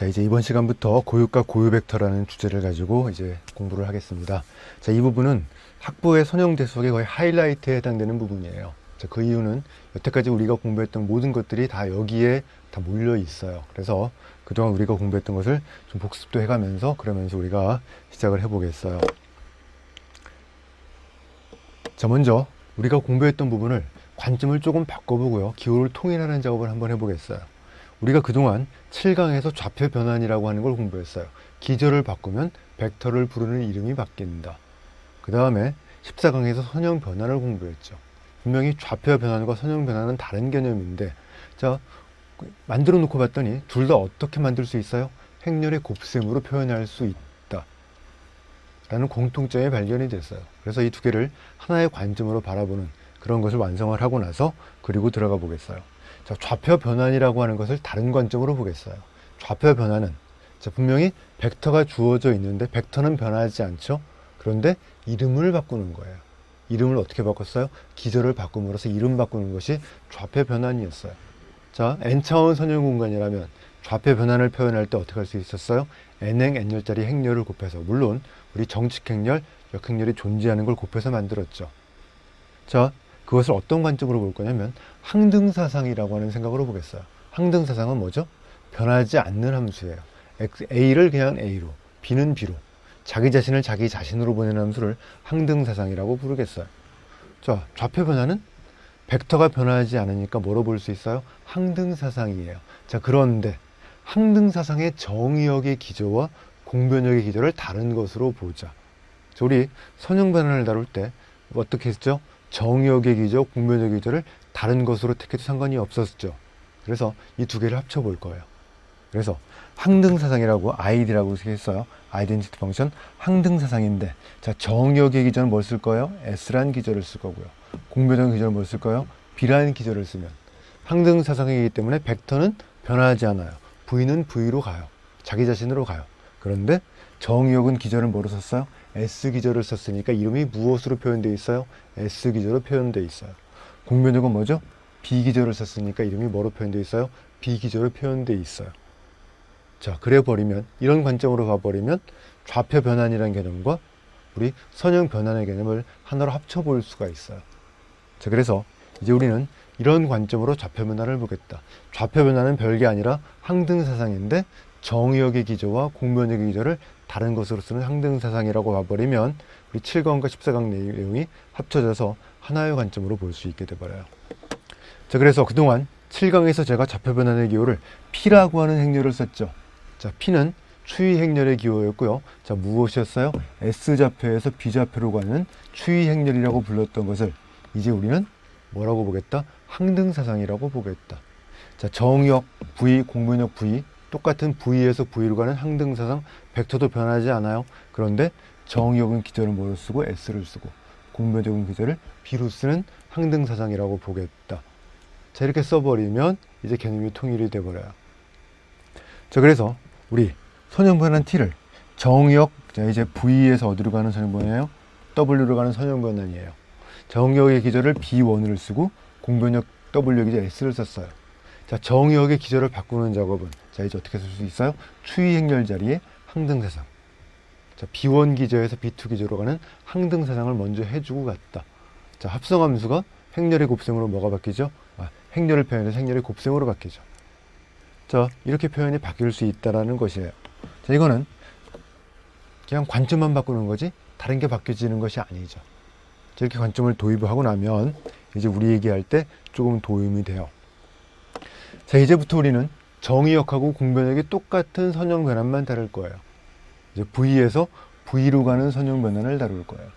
자, 이제 이번 시간부터 고유가 고유 벡터라는 주제를 가지고 이제 공부를 하겠습니다. 자, 이 부분은 학부의 선형 대수학의 거의 하이라이트에 해당되는 부분이에요. 자, 그 이유는 여태까지 우리가 공부했던 모든 것들이 다 여기에 다 몰려 있어요. 그래서 그동안 우리가 공부했던 것을 좀 복습도 해가면서 그러면서 우리가 시작을 해보겠어요. 자, 먼저 우리가 공부했던 부분을 관점을 조금 바꿔보고요. 기호를 통일하는 작업을 한번 해보겠어요. 우리가 그동안 7강에서 좌표 변환이라고 하는 걸 공부했어요. 기절을 바꾸면 벡터를 부르는 이름이 바뀐다. 그 다음에 14강에서 선형 변환을 공부했죠. 분명히 좌표 변환과 선형 변환은 다른 개념인데, 자, 만들어 놓고 봤더니 둘 다 어떻게 만들 수 있어요? 행렬의 곱셈으로 표현할 수 있다. 라는 공통점이 발견이 됐어요. 그래서 이 두 개를 하나의 관점으로 바라보는 그런 것을 완성을 하고 나서 그리고 들어가 보겠어요. 자, 좌표 변환이라고 하는 것을 다른 관점으로 보겠어요. 좌표 변환은 자, 분명히 벡터가 주어져 있는데 벡터는 변하지 않죠. 그런데 이름을 바꾸는 거예요. 이름을 어떻게 바꿨어요? 기절을 바꿈으로써 이름 바꾸는 것이 좌표 변환이었어요. 자, n차원 선형 공간이라면 좌표 변환을 표현할 때 어떻게 할 수 있었어요? n행 n열짜리 행렬을 곱해서 물론 우리 정칙 행렬, 역행렬이 존재하는 걸 곱해서 만들었죠. 자, 그것을 어떤 관점으로 볼 거냐면 항등사상이라고 하는 생각으로 보겠어요. 항등사상은 뭐죠? 변하지 않는 함수예요. A를 그냥 A로, B는 B로, 자기 자신을 자기 자신으로 보내는 함수를 항등사상이라고 부르겠어요. 자, 좌표 변화는 벡터가 변하지 않으니까 뭐로 볼 수 있어요? 항등사상이에요. 자, 그런데 항등사상의 정의역의 기조와 공변역의 기조를 다른 것으로 보자. 자, 우리 선형 변환을 다룰 때 어떻게 했죠? 정의역의 기조, 공변역의 기조를 다른 것으로 택해도 상관이 없었죠. 그래서 이 두 개를 합쳐 볼 거예요. 그래서 항등 사상이라고 아이디라고 했어요. 아이덴티티 펑션 항등 사상인데 자 정의역의 기조는 뭘 쓸 거예요? S란 기조를 쓸 거고요. 공변역 기조는 뭘 쓸 거예요? B라는 기조를 쓰면 항등 사상이기 때문에 벡터는 변하지 않아요. V는 V로 가요. 자기 자신으로 가요. 그런데 정의역은 기조를 뭐로 썼어요? S 기조를 썼으니까 이름이 무엇으로 표현되어 있어요? S 기조로 표현되어 있어요. 공변역은 뭐죠? B 기조를 썼으니까 이름이 뭐로 표현되어 있어요? B 기조로 표현되어 있어요. 자, 그래 버리면 이런 관점으로 봐 버리면 좌표 변환이라는 개념과 우리 선형 변환의 개념을 하나로 합쳐 볼 수가 있어요. 자, 그래서 이제 우리는 이런 관점으로 좌표 변환을 보겠다. 좌표 변환은 별게 아니라 항등 사상인데 정의역의 기조와 공변역의 기조를 다른 것으로 쓰는 항등사상이라고 봐버리면 우리 7강과 14강 내용이 합쳐져서 하나의 관점으로 볼 수 있게 돼버려요. 자, 그래서 그동안 7강에서 제가 좌표 변환의 기호를 P라고 하는 행렬을 썼죠. 자, P는 추위 행렬의 기호였고요. 자, 무엇이었어요? S좌표에서 B좌표로 가는 추위 행렬이라고 불렀던 것을 이제 우리는 뭐라고 보겠다? 항등사상이라고 보겠다. 자, 정역 V, 공변역 V 똑같은 V에서 V로 가는 항등사상 벡터도 변하지 않아요. 그런데 정역은 기절을 뭐로 쓰고 S를 쓰고 공변역은 기절을 B로 쓰는 항등사상이라고 보겠다. 자, 이렇게 써버리면 이제 개념이 통일이 돼버려요. 자, 그래서 우리 선형변환 T를 정역, 자, 이제 V에서 어디로 가는 선형변환이에요? W로 가는 선형변환이에요. 정역의 기절을 B1을 쓰고 공변역 W 기절 S를 썼어요. 자, 정역의 기절을 바꾸는 작업은 자, 이제 어떻게 쓸 수 있어요? 추위 행렬 자리에 항등사상. 자, B1 기저에서 B2 기저로 가는 항등사상을 먼저 해주고 갔다. 자, 합성함수가 행렬의 곱셈으로 뭐가 바뀌죠? 아, 행렬을 표현해서 행렬의 곱셈으로 바뀌죠. 자, 이렇게 표현이 바뀔 수 있다라는 것이에요. 자, 이거는 그냥 관점만 바꾸는 거지 다른 게 바뀌어지는 것이 아니죠. 자, 이렇게 관점을 도입하고 나면 이제 우리 얘기할 때 조금 도움이 돼요. 자, 이제부터 우리는 정의역하고 공변역이 똑같은 선형 변환만 다룰 거예요. 이제 V에서 V로 가는 선형 변환을 다룰 거예요.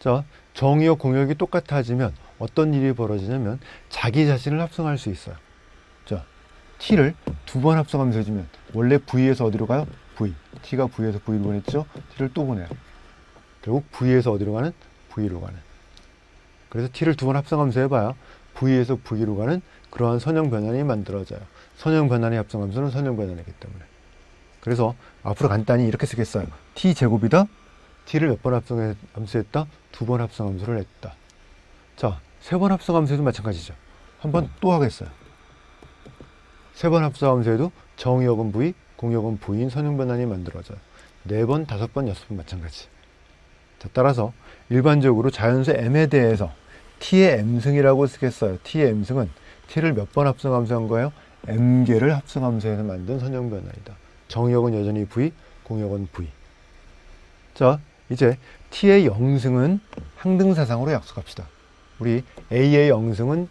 자, 정의역 공역이 똑같아지면 어떤 일이 벌어지냐면 자기 자신을 합성할 수 있어요. 자, T를 두 번 합성하면서 해주면 원래 V에서 어디로 가요? V. T가 V에서 V로 보냈죠? T를 또 보내요. 결국 V에서 어디로 가는? V로 가는. 그래서 T를 두 번 합성하면서 해봐야 V에서 V로 가는 그러한 선형 변환이 만들어져요. 선형 변환의 합성함수는 선형 변환이기 때문에. 그래서 앞으로 간단히 이렇게 쓰겠어요. T 제곱이다. T를 몇 번 합성 함수했다? 두 번 합성 함수를 했다. 자, 세 번 합성 함수에도 마찬가지죠. 한 번또 하겠어요. 세 번 합성 함수에도 정의역은 V, 공역은 V인 선형 변환이 만들어져요. 네 번, 다섯 번, 여섯 번 마찬가지. 자, 따라서 일반적으로 자연수 m에 대해서 t의 m승이라고 쓰겠어요. t의 m승은 t를 몇 번 합성하면서 한 거예요? m개를 해서 만든 선형 변환이다. 정역은 여전히 v, 공역은 v. 자, 이제 t의 영승은 항등사상으로 약속합시다. 우리 a의 영승은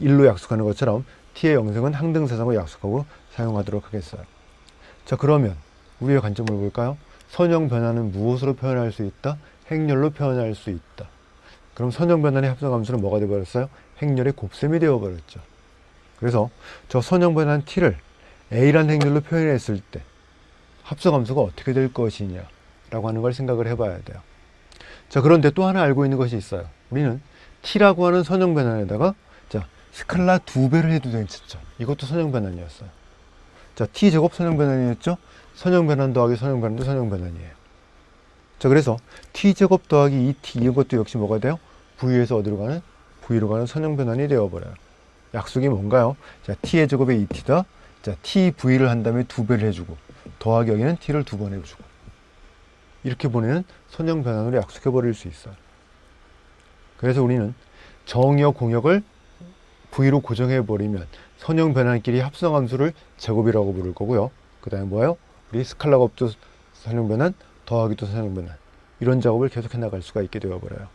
1로 약속하는 것처럼 t의 영승은 항등사상으로 약속하고 사용하도록 하겠어요. 자, 그러면 우리의 관점을 볼까요? 선형 변화는 무엇으로 표현할 수 있다? 행렬로 표현할 수 있다. 그럼 선형 변환의 합성함수는 뭐가 되어버렸어요? 행렬의 곱셈이 되어버렸죠. 그래서 저 선형 변환 t를 a란 행렬로 표현했을 때 합성함수가 어떻게 될 것이냐 라고 하는 걸 생각을 해봐야 돼요. 자, 그런데 또 하나 알고 있는 것이 있어요. 우리는 t라고 하는 선형 변환에다가 자, 스칼라 두 배를 해도 괜찮죠. 이것도 선형 변환이었어요. 자, t 제곱 선형 변환이었죠. 선형 변환 더하기 선형 변환도 선형 변환이에요. 자, 그래서 t 제곱 더하기 2t 이것도 역시 뭐가 돼요? v에서 어디로 가는? v로 가는 선형 변환이 되어버려요. 약속이 뭔가요? 자, t의 제곱에 2t다. 자, t v를 한 다음에 두 배를 해주고 더하기 여기는 t를 두 번 해주고 이렇게 보내는 선형 변환으로 약속해 버릴 수 있어요. 그래서 우리는 정역 공역을 v로 고정해 버리면 선형 변환끼리 합성 함수를 제곱이라고 부를 거고요. 그다음에 뭐예요? 우리 스칼라 곱도 선형 변환, 더하기 도 선형 변환 이런 작업을 계속해 나갈 수가 있게 되어 버려요.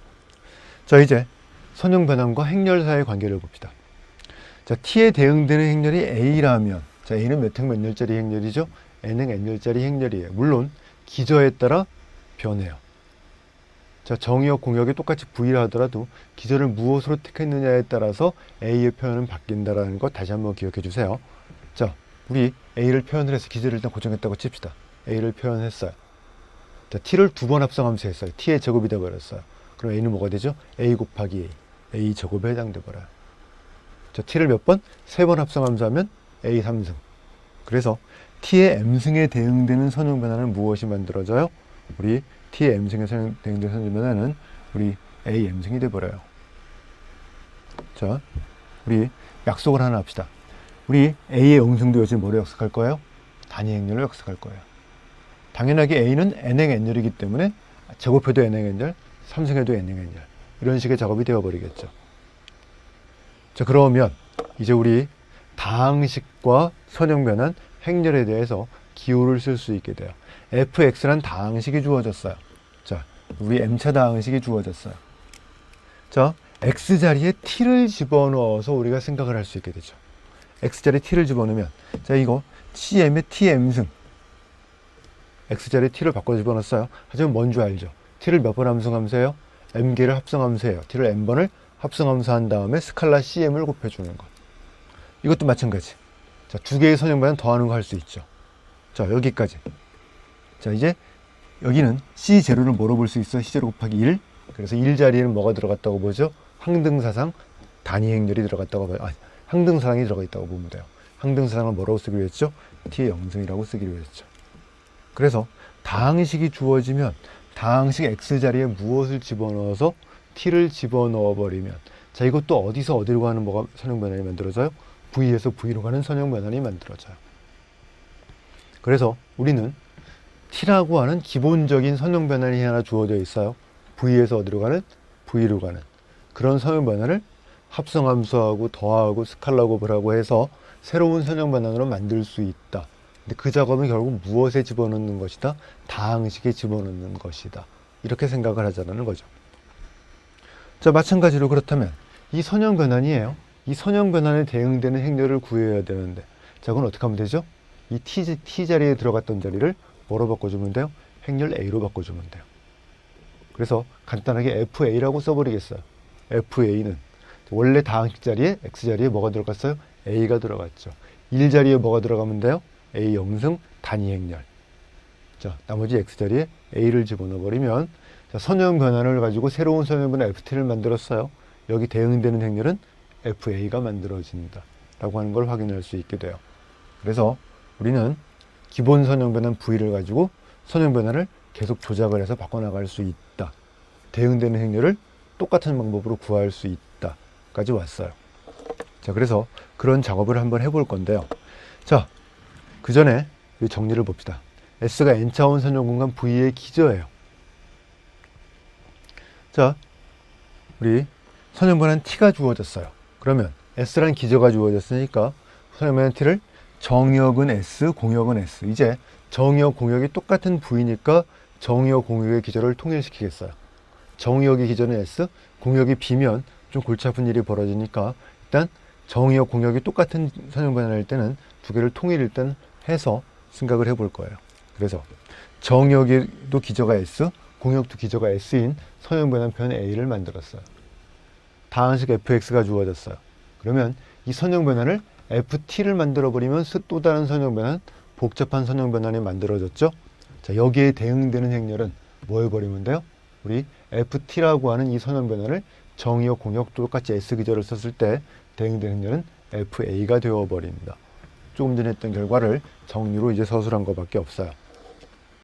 자 이제 선형 변환과 행렬 사이의 관계를 봅시다. 자 t에 대응되는 행렬이 a라면 자 a는 몇 행 몇 열짜리 행렬이죠? n행 n열짜리 행렬이에요. 물론 기저에 따라 변해요. 자, 정의역 공역이 똑같이 V라 하더라도 기저를 무엇으로 택했느냐에 따라서 A의 표현은 바뀐다라는 것 다시 한번 기억해 주세요. 자, 우리 A를 표현을 해서 기저를 일단 고정했다고 칩시다. A를 표현했어요. 자, T를 두 번 합성하면서 했어요. T의 제곱이 되어버렸어요. 그럼 A는 뭐가 되죠? A 곱하기 A. A 제곱에 해당돼 버려요. 자, T를 몇 번? 세 번 합성하면서 하면 A 3승. 그래서 T의 M승에 대응되는 선형 변화는 무엇이 만들어져요? 우리 T의 M승에 선- 대응되는 선형 변화는 우리 A M승이 돼 버려요. 자, 우리 약속을 하나 합시다. 우리 A의 영승도 요즘 뭐로 약속할 거예요? 단위 행렬로 약속할 거예요. 당연하게 A는 N행 N열이기 때문에 제곱해도 N행 N열, 삼승해도 N행 N열 이런 식의 작업이 되어버리겠죠. 자 그러면 이제 우리 다항식과 선형변환 행렬에 대해서 기호를 쓸 수 있게 돼요. fx란 다항식이 주어졌어요. 자, 우리 m차 다항식이 주어졌어요. 자, x 자리에 t를 집어넣어서 우리가 생각을 할 수 있게 되죠. x 자리에 t를 집어넣으면 자 이거 tm의 tm승 x 자리에 t를 바꿔 집어넣었어요. 하지만 뭔 줄 알죠? t를 몇 번 함성함수해요? m개를 합성함수해요. t를 m번을 합성함수한 다음에 스칼라 cm을 곱해주는 것. 이것도 마찬가지. 자, 두 개의 선형반은 더하는 거 할 수 있죠. 자, 여기까지. 자, 이제 여기는 C0를 뭐로 볼 수 있어? C0 곱하기 1. 그래서 1 자리에는 뭐가 들어갔다고 보죠? 항등사상 단위 행렬이 들어갔다고 봐요. 아니, 항등사상이 들어가 있다고 보면 돼요. 항등사상을 뭐라고 쓰기로 했죠? T의 영승이라고 쓰기로 했죠. 그래서 다항식이 주어지면 다항식 X 자리에 무엇을 집어넣어서 T를 집어넣어 버리면 자 이것도 어디서 어디로 가는 뭐가 선형 변환이 만들어져요? V에서 V로 가는 선형 변환이 만들어져요. 그래서 우리는 T라고 하는 기본적인 선형 변환이 하나 주어져 있어요. V에서 어디로 가는? V로 가는 그런 선형 변환을 합성함수하고 더하고 스칼라 곱을 하고 해서 새로운 선형 변환으로 만들 수 있다. 근데 그 작업은 결국 무엇에 집어넣는 것이다? 다항식에 집어넣는 것이다. 이렇게 생각을 하자는 거죠. 자, 마찬가지로 그렇다면 이 선형 변환이에요. 이 선형 변환에 대응되는 행렬을 구해야 되는데 자, 그건 어떻게 하면 되죠? 이 t, t 자리에 들어갔던 자리를 뭐로 바꿔주면 돼요? 행렬 a로 바꿔주면 돼요. 그래서 간단하게 fa라고 써버리겠어요. fa는 원래 다항식 자리에 x 자리에 뭐가 들어갔어요? a가 들어갔죠. 1 자리에 뭐가 들어가면 돼요? a 영승 단위 행렬. 자, 나머지 x 자리에 a를 집어넣어 버리면 자, 선형 변환을 가지고 새로운 선형 변환 ft를 만들었어요. 여기 대응되는 행렬은 fa가 만들어진다. 라고 하는 걸 확인할 수 있게 돼요. 그래서 우리는 기본 선형 변환 v를 가지고 선형 변환을 계속 조작을 해서 바꿔나갈 수 있다. 대응되는 행렬을 똑같은 방법으로 구할 수 있다. 까지 왔어요. 자, 그래서 그런 작업을 한번 해볼 건데요. 자, 그 전에 이 정리를 봅시다. S가 n차원 선형 공간 V의 기저예요. 자, 우리 선형 변환 T가 주어졌어요. 그러면 S란 기저가 주어졌으니까 선형 변환 T를 정역은 S, 공역은 S. 이제 정역, 공역이 똑같은 V니까 정역, 공역의 기저를 통일시키겠어요. 정역의 기저는 S, 공역이 B면 좀 골치 아픈 일이 벌어지니까 일단 정역, 공역이 똑같은 선형 변환일 때는 두 개를 통일 일단 해서 생각을 해볼 거예요. 그래서 정역에도 기저가 S, 공역도 기저가 S인 선형 변환 편 A를 만들었어요. 다항식 fx가 주어졌어요. 그러면 이 선형 변환을 ft를 만들어 버리면 또 다른 선형 변환, 복잡한 선형 변환이 만들어졌죠. 자, 여기에 대응되는 행렬은 뭐 해버리면 돼요? 우리 ft라고 하는 이 선형 변환을 정의역, 공역 똑같이 s 기저를 썼을 때 대응되는 행렬은 fa가 되어 버립니다. 조금 전에 했던 결과를 정리로 이제 서술한 것밖에 없어요.